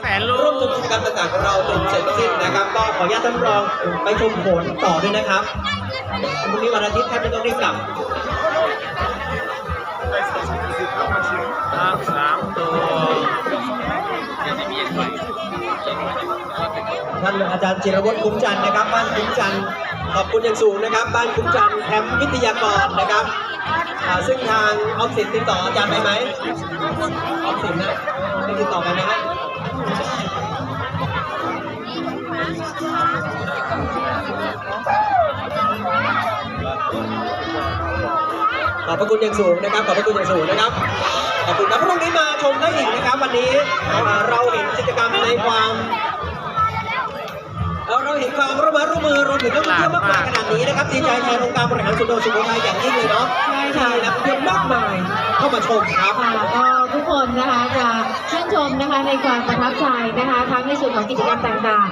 แสนร่วมชมกิจกรรมต่างๆของเราจนเสร็จสิ้นนะครับ ก็ขออนุญาตท่านรองไปชมผลต่อด้วยนะครับพรุ่งนี้วันอาทิตย์แทบไม่ต้องรีบกลับสามตัวท่านอาจารย์จิรวัตรคุ้มจันทร์นะครับ บ้านคุ้มจันทร์ขอบคุณอย่างสูงนะครับ บ้านคุ้มจันทร์แคมป์วิทยากรนะครับ ซึ่งทางออฟสินติดต่ออาจารย์ไปไหม ขอบพระคุณอย่างสูงนะครับ ขอบพระคุณอย่างสูงนะครับ ขอบคุณครับพรุ่งนี้มาชมได้อีกนะครับ วันนี้เราเห็นกิจกรรมในความ เราเห็นความร่วมมือร่วมมือรวมถึงนักท่องเที่ยวมากมายขนาดนี้นะครับดีใจแทนองค์การบริหารส่วนจังหวัดสุโขทัยอย่างยิ่งเลยเนาะใช่ค่ะนักท่องเที่ยวมากมายเข้ามาชมครับค่ะก็ทุกคนนะคะจะชื่นชมนะคะในความประทับใจนะคะทั้งในส่วนของกิจกรรมต่างๆ